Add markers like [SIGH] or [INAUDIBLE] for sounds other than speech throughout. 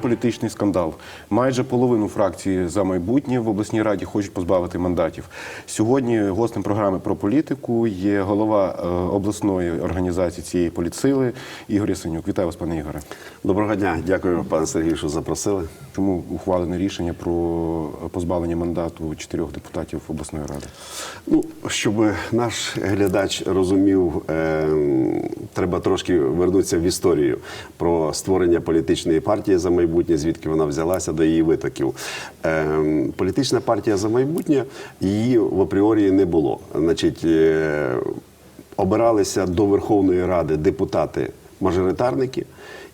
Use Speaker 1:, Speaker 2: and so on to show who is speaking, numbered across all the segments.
Speaker 1: політичний скандал. Майже половину фракції за майбутнє в обласній раді хочуть позбавити мандатів. Сьогодні гостем програми про політику є голова е, обласної організації цієї політсили Ігор Ясенюк. Вітаю вас, пане Ігоре.
Speaker 2: Доброго дня, дякую, пане Сергію, що запросили.
Speaker 1: Чому ухвалене рішення про позбавлення мандату чотирьох депутатів обласної ради?
Speaker 2: Ну, щоб наш глядач розумів, е, треба трошки вернутися в історію про створення політичної партії за майбутнє, звідки вона взялася до її витоків. Е, політична партія за майбутнє її в апріорі не було. Значить, е, обиралися до Верховної Ради депутати-мажоритарники.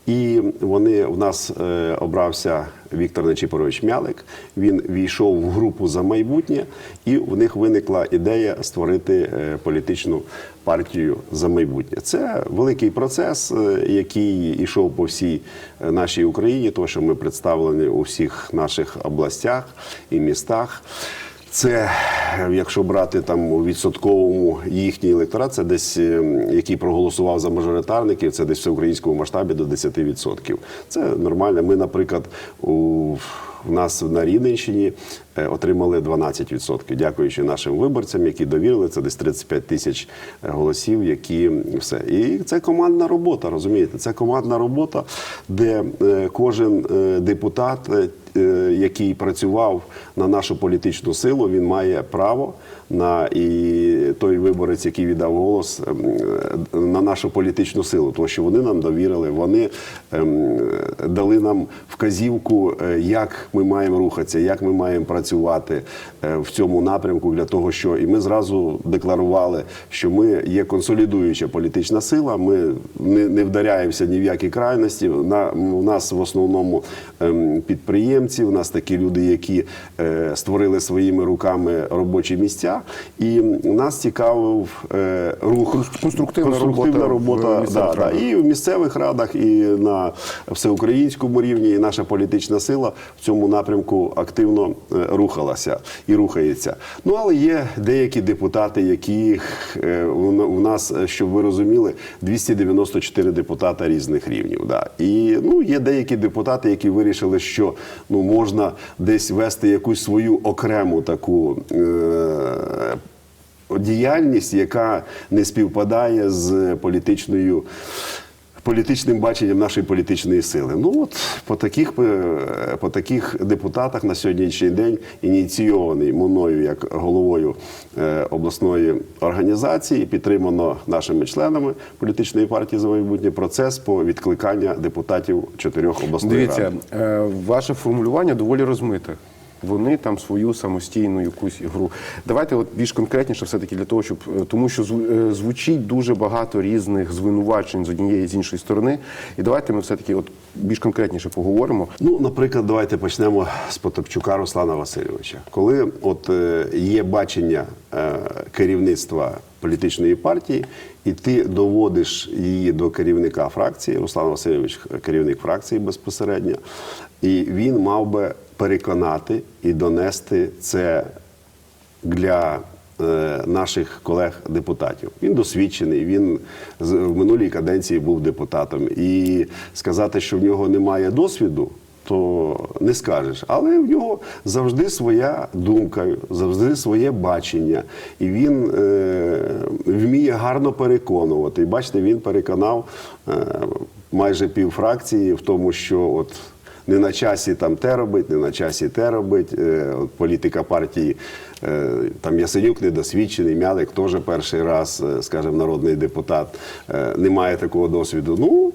Speaker 2: І вони в нас е, обрався Віктор Нечіпорович Мялик. Він війшов в групу за майбутнє, і в них виникла ідея створити е, політичну партію за майбутнє. Це великий процес, е, який йшов по всій е, нашій Україні, тому що ми представлені у всіх наших областях і містах. Це, якщо брати там у відсотковому їхній електорат, це десь е, який проголосував за мажоритарників, це десь в всеукраїнському масштабі до 10%. Це нормально. Ми, наприклад, у в нас на Рівненщині е, отримали 12%, дякуючи нашим виборцям, які довірили. Це десь 35 тисяч е, голосів, які все. І це командна робота, розумієте? Це командна робота, де кожен депутат, який працював на нашу політичну силу, він має право на і той виборець, який віддав голос ем, е, на нашу політичну силу, тому що вони нам довірили, вони ем, дали нам вказівку, е, як ми маємо рухатися, як ми маємо працювати е, в цьому напрямку для того, що і ми зразу декларували, що ми є консолідуюча політична сила. Ми не, вдаряємося ні в які крайності. На у нас в основному ем, підприємці, у нас такі люди, які е, створили своїми руками робочі місця. І нас цікавив е, рух
Speaker 1: Конструктивна робота
Speaker 2: робота
Speaker 1: місцевих
Speaker 2: да, да, і в місцевих радах, і на всеукраїнському рівні. І наша політична сила в цьому напрямку активно е, рухалася і рухається. Ну але є деякі депутати, яких у нас, щоб ви розуміли, 294 депутата різних рівнів. Да. І ну є деякі депутати, які вирішили, що ну можна десь вести якусь свою окрему таку. Е- діяльність, яка не співпадає з політичною. Політичним баченням нашої політичної сили. Ну от по таких е, по таких депутатах на сьогоднішній день ініційований мною як головою е, обласної організації, підтримано нашими членами політичної партії за майбутнє процес по відкликання депутатів чотирьох обласної
Speaker 1: Дивіться,
Speaker 2: ради.
Speaker 1: е, ваше формулювання доволі розмите. Вони там свою самостійну якусь гру. Давайте от більш конкретніше, все таки для того, щоб е, тому, що е, звучить дуже багато різних звинувачень з однієї і з іншої сторони. І давайте ми все таки от більш конкретніше поговоримо.
Speaker 2: Ну, наприклад, давайте почнемо з Потапчука Руслана Васильовича. Коли от е, є бачення керівництва політичної партії, і ти доводиш її до керівника фракції, Руслан Васильович керівник фракції безпосередньо, і він мав би переконати і донести це для е, наших колег-депутатів. Він досвідчений, він в минулій каденції був депутатом. І сказати, що в нього немає досвіду, то не скажеш. Але в нього завжди своя думка, завжди своє бачення. І він е, вміє гарно переконувати. І бачите, він переконав е, майже пів фракції в тому, що от не на часі там те робить, не на часі те робить. Е, от політика партії е, там Ясенюк недосвідчений, Мялик теж перший раз, е, скажімо, народний депутат, не має такого досвіду. Ну,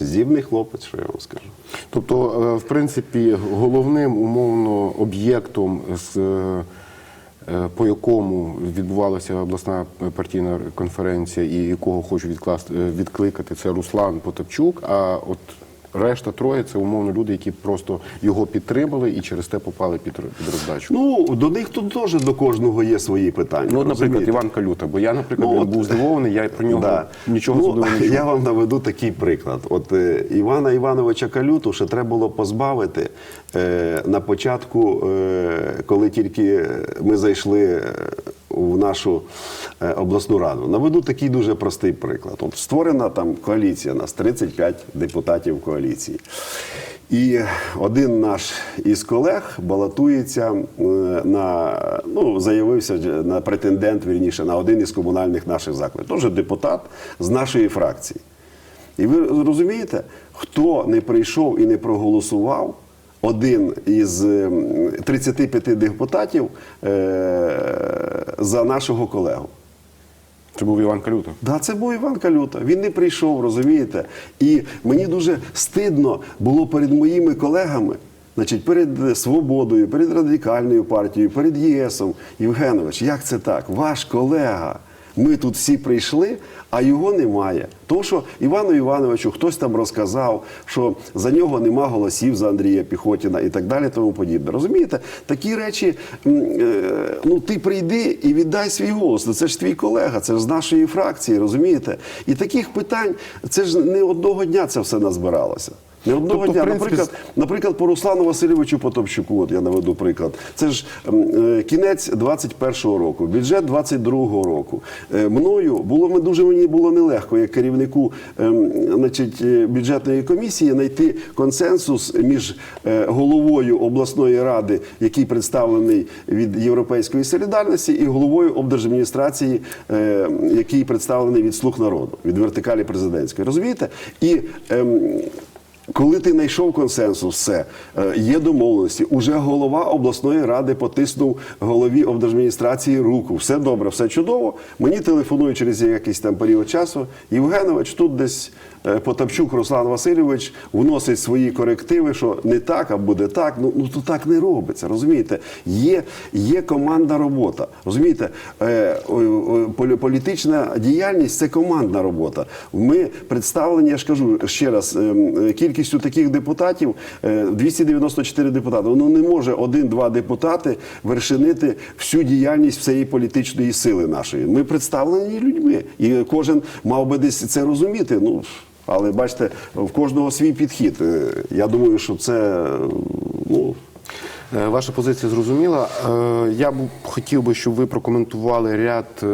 Speaker 2: здібний хлопець, що я вам скажу.
Speaker 1: Тобто, в принципі, головним умовно об'єктом, з, по якому відбувалася обласна партійна конференція, і якого хочу відкласти відкликати, це Руслан Потапчук. А от решта троє це умовно люди, які просто його підтримали і через те попали під, під роздачу.
Speaker 2: Ну, до них тут теж до кожного є свої питання.
Speaker 1: Ну, наприклад,
Speaker 2: розумієте?
Speaker 1: Іван Калюта, бо я, наприклад,
Speaker 2: Ну, от,
Speaker 1: був здивований, я про нього
Speaker 2: Да.
Speaker 1: нічого
Speaker 2: ну,
Speaker 1: не чув.
Speaker 2: Я вам наведу такий приклад. От е, Івана Івановича Калюту ще треба було позбавити е, на початку, е, коли тільки ми зайшли е, в нашу е, обласну раду. Наведу такий дуже простий приклад. От створена там коаліція, нас 35 депутатів коаліції. І один наш із колег балотується на ну заявився на претендент, вірніше, на один із комунальних наших закладів. Теж депутат з нашої фракції. І ви розумієте, хто не прийшов і не проголосував, один із ем, 35 депутатів е, за нашого колегу.
Speaker 1: Це був Іван Калюта.
Speaker 2: Да, це був Іван Калюта. Він не прийшов, розумієте? І мені дуже стидно було перед моїми колегами, значить, перед Свободою, перед радикальною партією, перед ЄСом. Євгенович, як це так? Ваш колега. Ми тут всі прийшли, а його немає. То, що Івану Івановичу хтось там розказав, що за нього нема голосів за Андрія Піхотіна і так далі, тому подібне. Розумієте, такі речі, е, ну ти прийди і віддай свій голос. Ну, Це ж твій колега, це ж з нашої фракції, розумієте? І таких питань, це ж не одного дня це все назбиралося. Не одного
Speaker 1: Тобто,
Speaker 2: дня.
Speaker 1: принципі,
Speaker 2: Наприклад, Наприклад, по Руслану Васильовичу Потопчуку, от я наведу приклад. Це ж е, кінець 21-го року, бюджет 22-го року. Е, Мною було ми дуже мені було нелегко, як керівнику ем, значить, е, бюджетної комісії, знайти консенсус між е, головою обласної ради, який представлений від Європейської солідарності, і головою облдержадміністрації, е, який представлений від слуг народу, від вертикалі президентської. Розумієте? І ем, коли ти знайшов консенсус, все е, є домовленості. Уже голова обласної ради потиснув голові облдержадміністрації руку. Все добре, все чудово. Мені телефонують через якийсь там період часу. Євгенович, тут десь Потапчук Руслан Васильович вносить свої корективи, що не так, а буде так. Ну, ну то так не робиться. Розумієте? Є, є командна робота. Розумієте, е, ой, політична діяльність це командна робота. Ми представлені, я ж кажу ще раз, ем, кількістю таких депутатів е, 294 депутати. Ну не може один-два депутати вершинити всю діяльність всієї політичної сили нашої. Ми представлені людьми, і кожен мав би десь це розуміти. Ну але бачите, в кожного свій підхід. Е, Я думаю, що це ну.
Speaker 1: Е, Ваша позиція зрозуміла. Е, Я б хотів би, щоб ви прокоментували ряд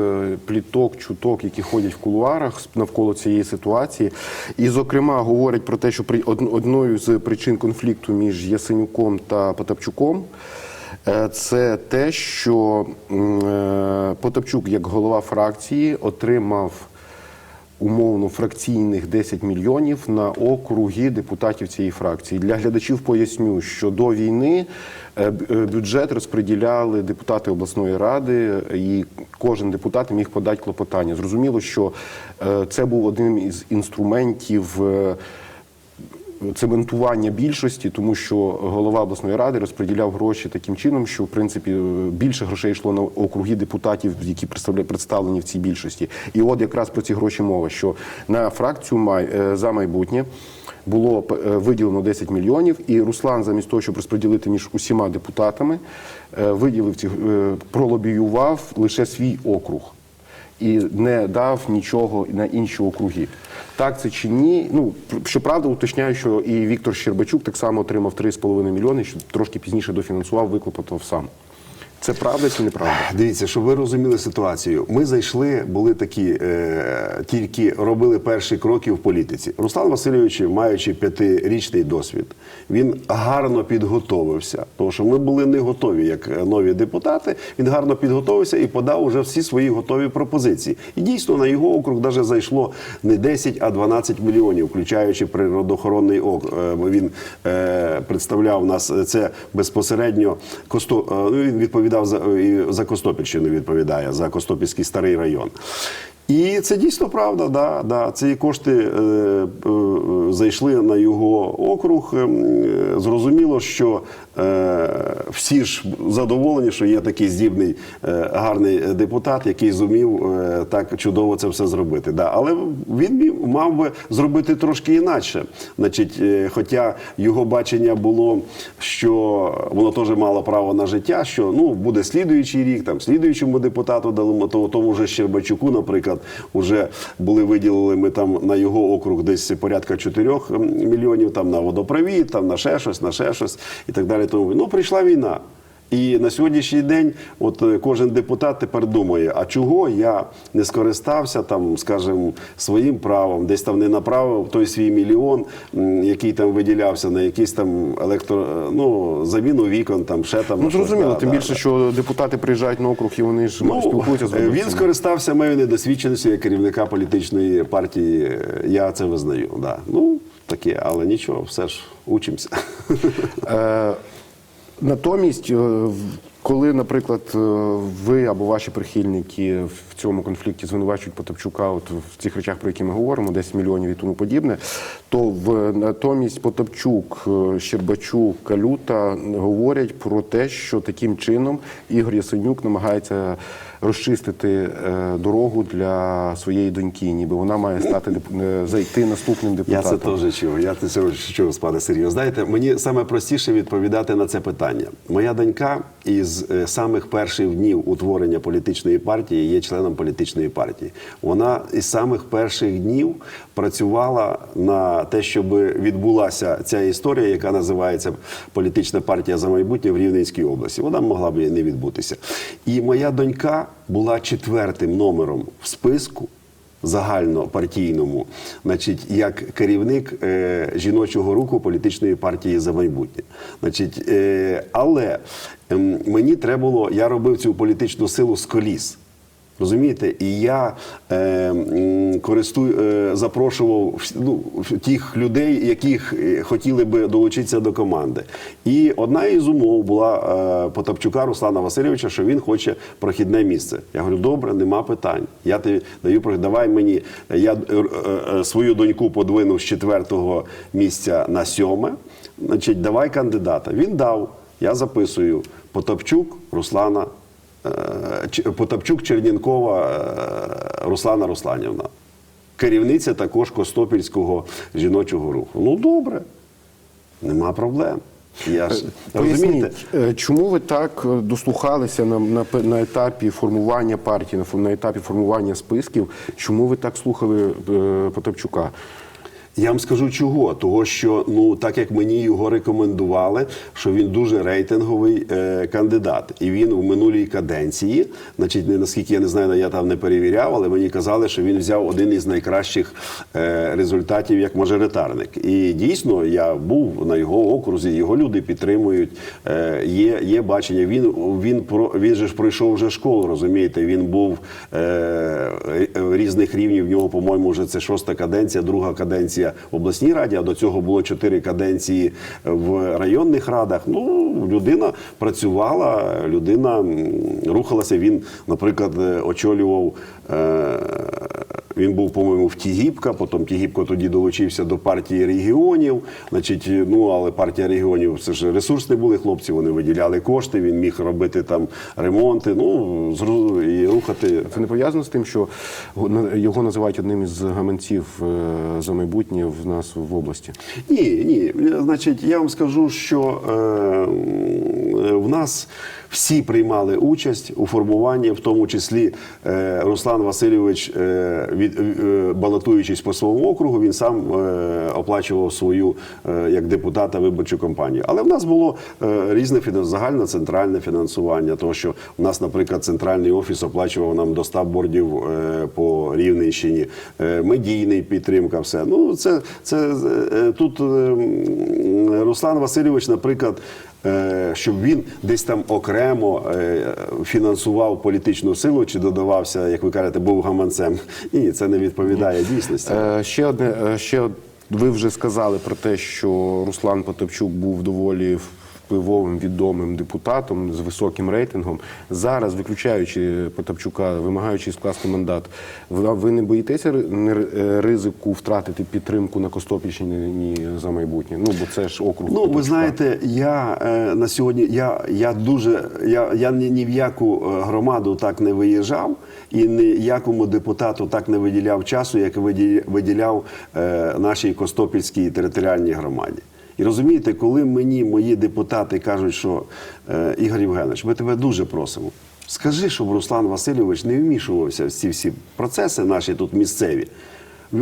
Speaker 1: пліток, чуток, які ходять в кулуарах навколо цієї ситуації. І, зокрема, говорять про те, що при- одною з причин конфлікту між Ясенюком та Потапчуком це те, що Потапчук, як голова фракції, отримав умовно фракційних 10 мільйонів на округи депутатів цієї фракції. Для глядачів поясню, що до війни е, е, бюджет розподіляли депутати обласної ради, і кожен депутат міг подати клопотання. Зрозуміло, що е, це був один із інструментів. Цементування більшості, тому що голова обласної ради розподіляв гроші таким чином, що в принципі е, більше грошей йшло на округи депутатів, які представлені в цій більшості. І от якраз про ці гроші мова, що на фракцію «Май- е, за майбутнє було е, виділено 10 мільйонів, і Руслан, замість того, щоб розподілити між усіма депутатами, виділив ці пролобіював лише свій округ і не дав нічого на інші округи. Так це чи ні? Ну щоправда, уточняю, що і Віктор Щербачук так само отримав 3,5 мільйони, що трошки пізніше дофінансував, виклопотав сам. Це правда чи неправда?
Speaker 2: Дивіться, щоб ви розуміли ситуацію. Ми зайшли, були такі, е, тільки робили перші кроки в політиці. Руслан Васильович, маючи п'ятирічний досвід, він гарно підготовився. Тому що ми були не готові як е, нові депутати. Він гарно підготовився і подав уже всі свої готові пропозиції. І дійсно на його округ навіть зайшло не 10, а 12 мільйонів, включаючи природоохоронний округ. Е, Він е, представляв нас е, це безпосередньо Косто. е, ну, Він відповідав за, і за Костопільщину, відповідає за Костопільський старий район. І це дійсно правда. Да, да. Ці кошти е, е, зайшли на його округ. Ем, е, Зрозуміло, що е, всі ж задоволені, що є такий здібний, е, гарний депутат, який зумів е, так чудово це все зробити. Да. Але він мав би зробити трошки інакше. Значить, е, хоча його бачення було, що воно теж мало право на життя, що ну буде слідуючий рік, там слідуючому депутату дали то тому же Щербачуку, наприклад, вже були виділили ми там на його округ десь порядка 4 мільйонів, там на водопровід, там на ще щось, на ще щось і так далі. Тому ну прийшла війна. І на сьогоднішній день, от е, кожен депутат тепер думає, а чого я не скористався там, скажімо, своїм правом, десь там не направив той свій мільйон, який там виділявся на якийсь там електро, е, ну, заміну вікон, там ще там.
Speaker 1: Ну зрозуміло,
Speaker 2: Да,
Speaker 1: тим
Speaker 2: да,
Speaker 1: більше,
Speaker 2: да.
Speaker 1: що депутати приїжджають на округ і вони ж
Speaker 2: Ну,
Speaker 1: спілкуються з
Speaker 2: е, він
Speaker 1: виборцями.
Speaker 2: скористався моєю недосвідченістю як керівника політичної партії. Я це визнаю. Да. Ну, таке, але нічого, все ж учимося.
Speaker 1: Натомість, е, коли, наприклад, е, ви або ваші прихильники в цьому конфлікті звинувачують Потапчука от в цих речах, про які ми говоримо, 10 мільйонів і тому подібне, то в натомість Потапчук, е, Щербачук, Калюта говорять про те, що таким чином Ігор Ясенюк намагається розчистити е, дорогу для своєї доньки, ніби вона має стати е, зайти наступним депутатом.
Speaker 2: Я це теж чув. Я це чув, пане Сергію. Знаєте, мені саме простіше відповідати на це питання. Моя донька із е, самих перших днів утворення політичної партії є членом політичної партії. Вона із самих перших днів працювала на те, щоб відбулася ця історія, яка називається Політична партія за майбутнє в Рівненській області. Вона могла б не відбутися. І моя донька була четвертим номером в списку загальнопартійному, значить, як керівник е, жіночого руху політичної партії за майбутнє. Значить, е, але е, мені треба було, я робив цю політичну силу з коліс. Розумієте, і я е, користую, е, запрошував ну, тих людей, яких е, хотіли би долучитися до команди. І одна із умов була е, Потапчука Руслана Васильовича, що він хоче прохідне місце. Я говорю, добре, нема питань. Я тобі даю давай мені. Я е, е, свою доньку подвинув з четвертого місця на сьоме. Значить, давай кандидата. Він дав. Я записую Потапчук Руслана Потапчук Чернінкова е, Руслана Русланівна. Керівниця також Костопільського жіночого руху. Ну, добре, нема проблем. Я ж, розумієте?
Speaker 1: Поясніть, е, чому ви так е, дослухалися на, на, на етапі формування партії, на, на етапі формування списків? Чому ви так слухали е, Потапчука?
Speaker 2: Я вам скажу чого. Того, що ну так як мені його рекомендували, що він дуже рейтинговий е, кандидат, і він в минулій каденції, значить, не наскільки я не знаю, я там не перевіряв, але мені казали, що він взяв один із найкращих е, результатів як мажоритарник. І дійсно я був на його окрузі, його люди підтримують. Е, є, є бачення. Він він про він же ж пройшов вже школу, розумієте. Він був е, різних рівнів. В нього, по-моєму, вже це шоста каденція, друга каденція в обласній раді. А до цього було чотири каденції в районних радах. Ну, людина працювала, людина рухалася. Він, наприклад, е, очолював. Е, він був, по-моєму, в Тігіпка, потім Тігіпко тоді долучився до партії регіонів. Значить, ну але партія регіонів це ж ресурсні були хлопці, вони виділяли кошти, він міг робити там ремонти, ну і рухати.
Speaker 1: Це не пов'язано з тим, що його називають одним із гаманців е, за майбутнє в нас в області?
Speaker 2: Ні, ні. Значить, я вам скажу, що е, в нас всі приймали участь у формуванні, в тому числі е, Руслан Васильович, е, від, е, балотуючись по своєму округу, він сам е, оплачував свою е, як депутата виборчу кампанію. Але в нас було різне фінанс- загальне центральне фінансування, тому що в нас, наприклад, центральний офіс оплачував нам до 100 бордів по Рівненщині, медійний підтримка, все. Ну, це, це тут е, Руслан Васильович, наприклад. Е, Щоб він десь там окремо е, фінансував політичну силу чи додавався, як ви кажете, був гаманцем. Ні, це не відповідає дійсності.
Speaker 1: Е, ще одне, ще ви вже сказали про те, що Руслан Потопчук був доволі впливовим відомим депутатом з високим рейтингом. Зараз, виключаючи Потапчука, вимагаючи скласти мандат, ви, не боїтеся е, ризику втратити підтримку на Костопільщині за майбутнє? Ну бо це ж округ.
Speaker 2: Ну, ви знаєте, я е, на сьогодні я, я дуже я, я ні, ні в яку е, громаду так не виїжджав і ніякому депутату так не виділяв часу, як виді- виділяв е, нашій Костопільській територіальній громаді. І розумієте, коли мені мої депутати кажуть, що е, Ігор Євгенович, ми тебе дуже просимо. Скажи, щоб Руслан Васильович не вмішувався в ці всі процеси наші тут місцеві.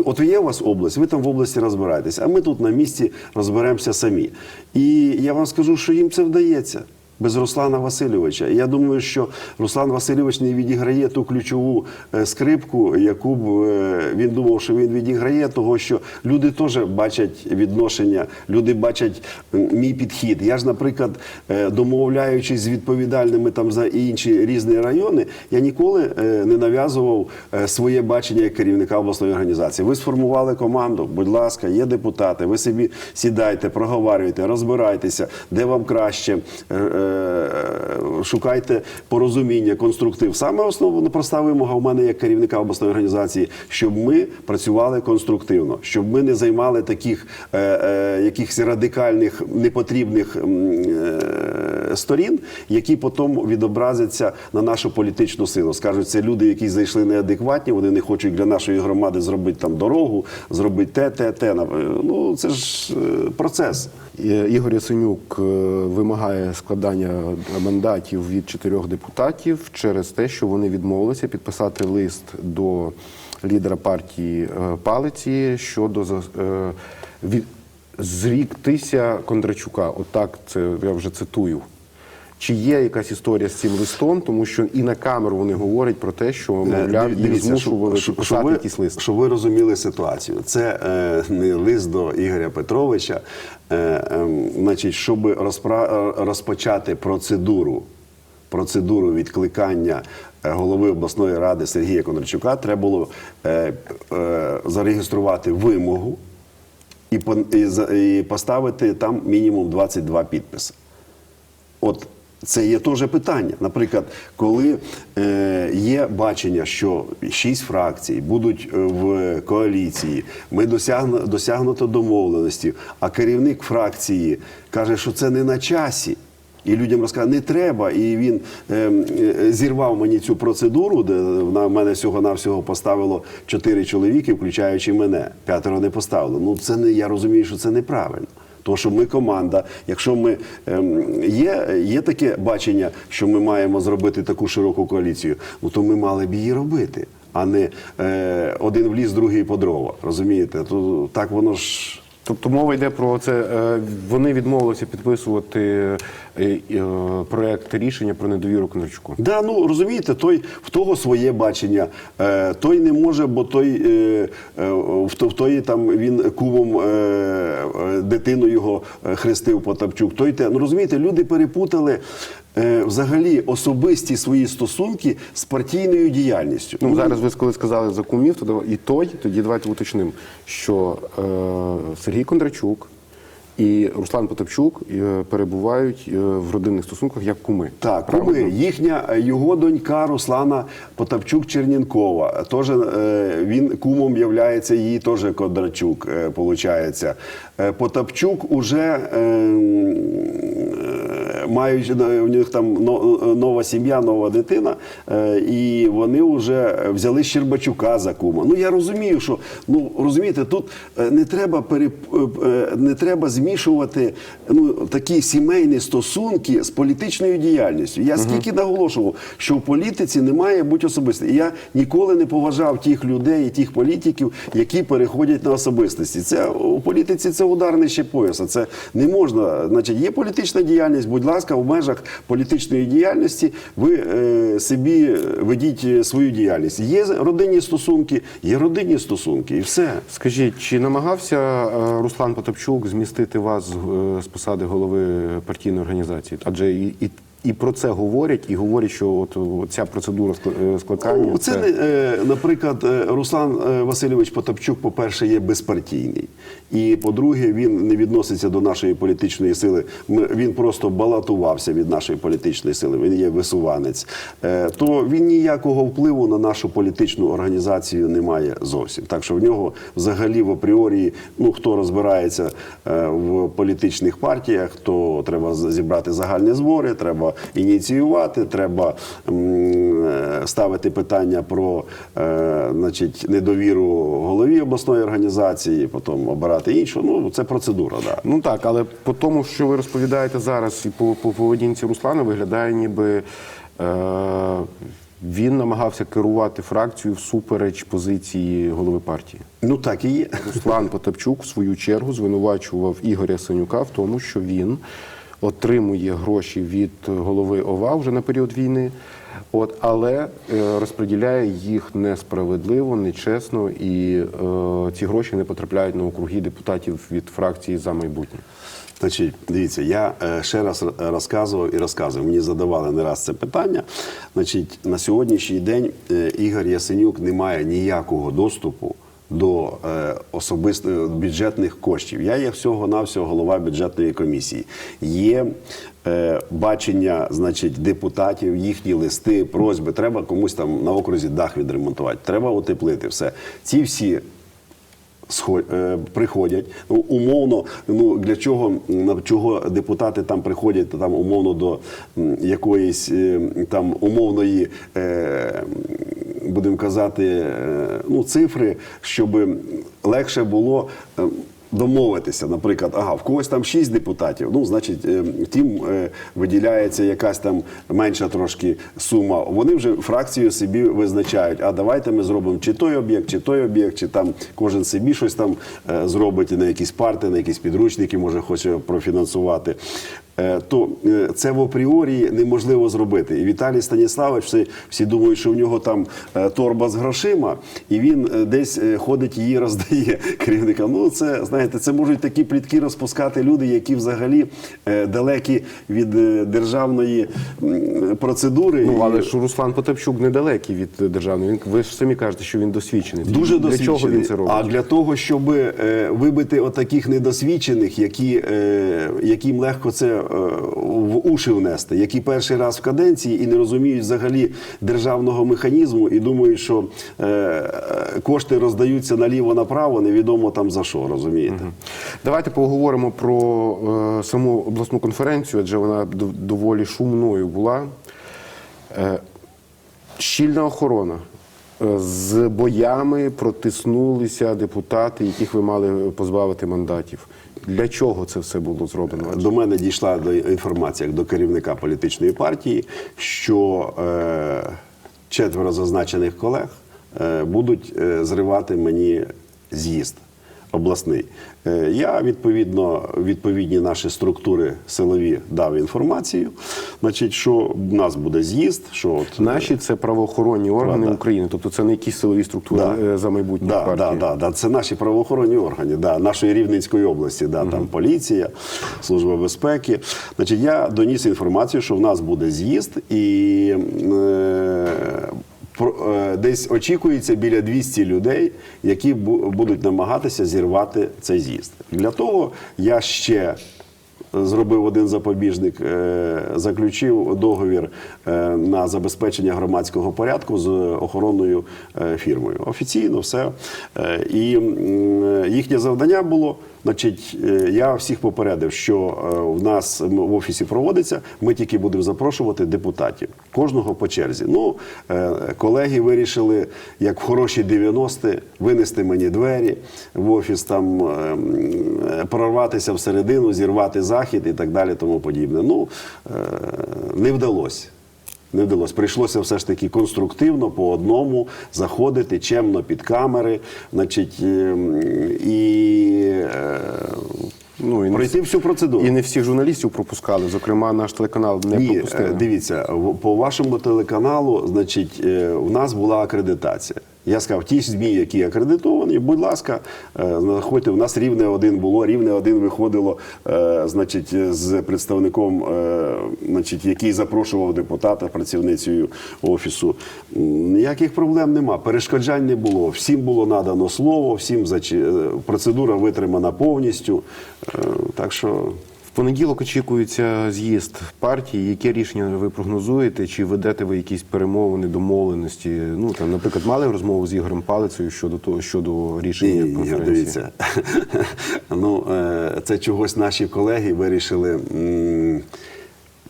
Speaker 2: От є у вас область, ви там в області розбираєтесь, а ми тут на місці розберемося самі. І я вам скажу, що їм це вдається. Без Руслана Васильовича. І я думаю, що Руслан Васильович не відіграє ту ключову е, скрипку, яку б е, він думав, що він відіграє, того що люди теж бачать відношення, люди бачать мій підхід. Я ж, наприклад, е, домовляючись з відповідальними там за інші різні райони, я ніколи не нав'язував своє бачення як керівника обласної організації. Ви сформували команду, будь ласка, є депутати. Ви собі сідайте, проговорюйте, розбирайтеся, де вам краще, шукайте порозуміння, конструктив. Саме основна проста вимога у мене як керівника обласної організації, щоб ми працювали конструктивно, щоб ми не займали таких е, е, якихось радикальних непотрібних е, сторін, які потім відобразяться на нашу політичну силу. Скажуть, це люди, які зайшли неадекватні, вони не хочуть для нашої громади зробити там дорогу, зробити те, те, те. Ну це ж е, процес.
Speaker 1: Е, Ігор Ясенюк е, вимагає складання мандатів від чотирьох депутатів через те, що вони відмовилися підписати лист до лідера партії Палиці щодо зріктися Кондрачука. Отак це я вже цитую. Чи є якась історія з цим листом, тому що і на камеру вони говорять про те, що мовляв їх змушували
Speaker 2: щоб-
Speaker 1: підписати
Speaker 2: щоб ви-
Speaker 1: якийсь лист.
Speaker 2: Щоб ви розуміли ситуацію, це е, не лист до Ігоря Петровича. Е, е, значить, щоб розпра- розпочати процедуру, процедуру відкликання е, голови обласної ради Сергія Кондрачука, треба було е, е, зареєструвати вимогу і, і, і поставити там мінімум 22 підписи. От це є теж питання. Наприклад, коли е, є бачення, що шість фракцій будуть е, в коаліції, ми досягну, досягнуто домовленості, а керівник фракції каже, що це не на часі. І людям розказав, не треба. І він е, е, зірвав мені цю процедуру, де на мене всього-навсього поставило чотири чоловіки, включаючи мене. П'ятеро не поставило. Ну це не я розумію, що це неправильно. Тому що ми команда. Якщо ми ем, є, є таке бачення, що ми маємо зробити таку широку коаліцію, ну то ми мали б її робити, а не е, один в ліс, другий по дрова. Розумієте? То так воно ж.
Speaker 1: Тобто мова йде про це. е, Вони відмовилися підписувати е, е, проект рішення про недовіру Кондрачуку.
Speaker 2: Да, ну розумієте, той в того своє бачення. Той не може, бо той в, то- в той там він кумом е, дитину його хрестив Потапчук. Той те. Ну розумієте, люди перепутали. Е, Взагалі особисті свої стосунки з партійною діяльністю.
Speaker 1: Ну зараз ви коли сказали за кумів, то і той, тоді давайте уточнимо, що е, Сергій Кондрачук і Руслан Потапчук е, перебувають е, в родинних стосунках як куми.
Speaker 2: Так,
Speaker 1: Правильно?
Speaker 2: куми. Їхня його донька Руслана Потапчук Чернінкова. Теж він кумом являється її теж Кондрачук, получається. Потапчук уже е, е, мають е, у них там но- нова сім'я, нова дитина, е, і вони вже взяли Щербачука за кума. Ну я розумію, що ну розумієте, тут е, не треба переп... е, не треба змішувати ну такі сімейні стосунки з політичною діяльністю. Я скільки наголошував, що в політиці не має бути особистості. І Я ніколи не поважав тих людей і тих політиків, які переходять на особистості. Це у політиці це ударне ще пояса. Це не можна. Значить, є політична діяльність. Будь ласка, в межах політичної діяльності ви е, собі ведіть е, свою діяльність. Є родинні стосунки, є родинні стосунки, і все.
Speaker 1: Скажіть, чи намагався е, Руслан Потапчук змістити вас е, з посади голови партійної організації? Адже і, і, і про це говорять, і говорять, що от, ця процедура е, скликання.
Speaker 2: Ну, Це, не, е, наприклад, е, Руслан Васильович Потапчук, по-перше, є безпартійний. І по-друге, він не відноситься до нашої політичної сили. Він просто балотувався від нашої політичної сили. Він є висуванець. То він ніякого впливу на нашу політичну організацію не має зовсім. Так що в нього взагалі в апріорі, ну хто розбирається в політичних партіях, то треба зібрати загальні збори, треба ініціювати, треба е, ставити питання про е, значить, недовіру голові обласної організації, потім обирати іншу. Ну це процедура. Да.
Speaker 1: Ну так, але по тому, що ви розповідаєте зараз, і по, по поведінці Руслана виглядає, ніби е, він намагався керувати фракцією всупереч позиції голови партії.
Speaker 2: Ну так і є.
Speaker 1: Руслан [LAUGHS] Потапчук, в свою чергу, звинувачував Ігоря Санюка в тому, що він отримує гроші від голови ОВА вже на період війни. От, але е, розподіляє їх несправедливо, нечесно, і е, ці гроші не потрапляють на округи депутатів від фракції за майбутнє.
Speaker 2: Значить, дивіться, я е, ще раз розказував і розказував. Мені задавали не раз це питання. Значить, на сьогоднішній день е, Ігор Ясенюк не має ніякого доступу до е, особисто бюджетних коштів. Я є всього навсього голова бюджетної комісії. Є е, бачення, значить, депутатів, їхні листи, просьби. Треба комусь там на окрузі дах відремонтувати, треба утеплити все. Ці всі е, приходять. Ну, умовно, ну для чого на чого депутати там приходять там умовно до якоїсь е, там умовної. Е, Будемо казати, е, ну, цифри, щоб легше було е, домовитися. Наприклад, ага, в когось там 6 депутатів, ну, значить, е, тим виділяється якась там менша трошки сума. Вони вже фракцію собі визначають, а давайте ми зробимо чи той об'єкт, чи той об'єкт, чи там кожен собі щось там зробить на якісь парти, на якісь підручники, може хоче профінансувати. Е, То е, це в апріорі неможливо зробити. І Віталій Станіславович, всі, всі думають, що в нього там е, торба з грошима, і він десь ходить її роздає [LAUGHS] керівникам. Ну, це знаєте, це можуть такі плітки розпускати люди, які взагалі далекі від державної процедури.
Speaker 1: Ну, але ж Руслан Потапчук недалекий від державної. Він ви ж самі кажете, що він досвідчений.
Speaker 2: Дуже
Speaker 1: для
Speaker 2: досвідчений.
Speaker 1: чого він це робить?
Speaker 2: А для того, щоб вибити отаких недосвідчених, які, яким легко це в уші внести, які перший раз в каденції і не розуміють взагалі державного механізму, і думають, що е, е, кошти роздаються наліво-направо, невідомо там за що, розумієте?
Speaker 1: Давайте поговоримо про е, саму обласну конференцію, адже вона доволі шумною була. Е, щільна охорона. Е, З боями протиснулися депутати, яких ви мали позбавити мандатів. Для чого це все було зроблено?
Speaker 2: До мене дійшла інформація як до керівника політичної партії, що е, четверо зазначених колег е, будуть е, зривати мені з'їзд обласний. Е, я відповідно відповідні наші структури силові дав інформацію. Значить, що в нас буде з'їзд, що от
Speaker 1: Наші це правоохоронні органи
Speaker 2: Да.
Speaker 1: України, тобто це не якісь силові структури
Speaker 2: Да.
Speaker 1: е, за майбутнє
Speaker 2: Да,
Speaker 1: партії.
Speaker 2: да, да, да. Це наші правоохоронні органи, да, нашої Рівненської області, да, там поліція, служба безпеки. Значить, я доніс інформацію, що в нас буде з'їзд, і е, е, десь очікується біля 200 людей, які бу- будуть намагатися зірвати цей з'їзд. Для того я ще зробив один запобіжник, е, заключив договір е, на забезпечення громадського порядку з охоронною е, фірмою. Офіційно все. Е, І їхнє завдання було. Значить, е, я всіх попередив, що е, в нас в офісі проводиться. Ми тільки будемо запрошувати депутатів, кожного по черзі. Ну, е, колеги вирішили, як в хороші 90-ті, винести мені двері в офіс, там е, прорватися всередину, зірвати захід і так далі, тому подібне. Ну не вдалося. Не вдалося. Прийшлося все ж таки конструктивно по одному заходити чемно під камери, значить, ем, і е,
Speaker 1: Ну, і не
Speaker 2: пройти всю процедуру.
Speaker 1: І не всіх журналістів пропускали. Зокрема, наш телеканал не
Speaker 2: Ні,
Speaker 1: пропустили.
Speaker 2: дивіться, по вашому телеканалу, значить, в у нас була акредитація. Я сказав, ті ЗМІ, які акредитовані, будь ласка, е, знаходьте. У нас рівне один було, рівне один виходило, е, значить, з представником, е, значить, який запрошував депутата, працівницею офісу. Ніяких проблем нема. Перешкоджань не було. Всім було надано слово, всім е, процедура витримана повністю. Так що.
Speaker 1: В понеділок очікується з'їзд партії. Яке рішення ви прогнозуєте? Чи ведете ви якісь перемовини, домовленості? Ну там, наприклад, мали розмову з Ігорем Палицею щодо того, щодо рішення
Speaker 2: Ні, ні,
Speaker 1: конференції?
Speaker 2: дивіться. [LAUGHS] ну, е, це чогось наші колеги вирішили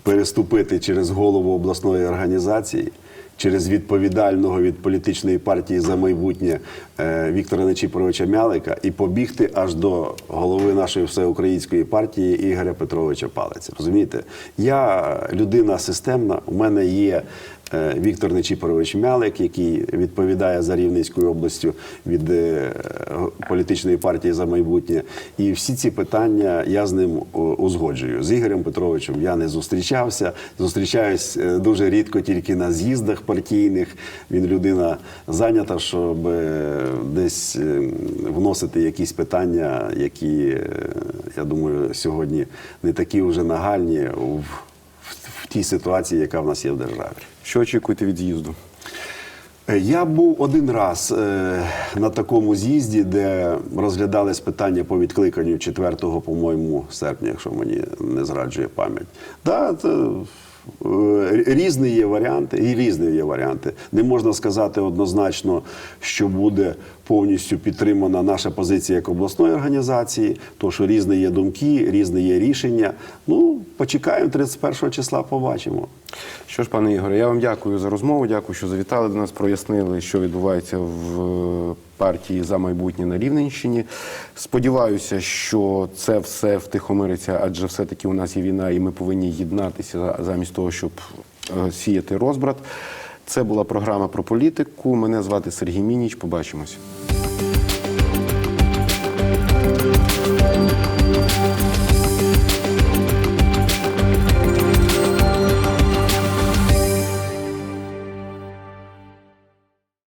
Speaker 2: переступити через голову обласної організації, через відповідального від політичної партії за майбутнє е, Віктора Нечіпоровича Мялика і побігти аж до голови нашої всеукраїнської партії Ігоря Петровича Палиця. Розумієте, я людина системна. У мене є е, Віктор Нечіпорович Мялик, який відповідає за Рівненською областю від е, політичної партії за майбутнє. І всі ці питання я з ним узгоджую. З Ігорем Петровичем я не зустрічався. Зустрічаюсь дуже рідко тільки на з'їздах партійних. Він людина зайнята, щоб е, десь е, вносити якісь питання, які, е, я думаю, сьогодні не такі вже нагальні в, в тій ситуації, яка в нас є в державі.
Speaker 1: Що очікуєте від з'їзду?
Speaker 2: Я був один раз е, на такому з'їзді, де розглядались питання по відкликанню 4, по-моєму, серпня, якщо мені не зраджує пам'ять. Да, різні є варіанти, і різні є варіанти. Не можна сказати однозначно, що буде повністю підтримана наша позиція як обласної організації, то що різні є думки, різні є рішення. Ну, почекаємо 31 числа, побачимо.
Speaker 1: Що ж, пане Ігоре, я вам дякую за розмову. Дякую, що завітали до нас, прояснили, що відбувається в партії за майбутнє на Рівненщині. Сподіваюся, що це все втихомириться, адже все-таки у нас є війна, і ми повинні єднатися замість того, щоб е, сіяти розбрат. Це була програма про політику. Мене звати Сергій Мініч. Побачимось.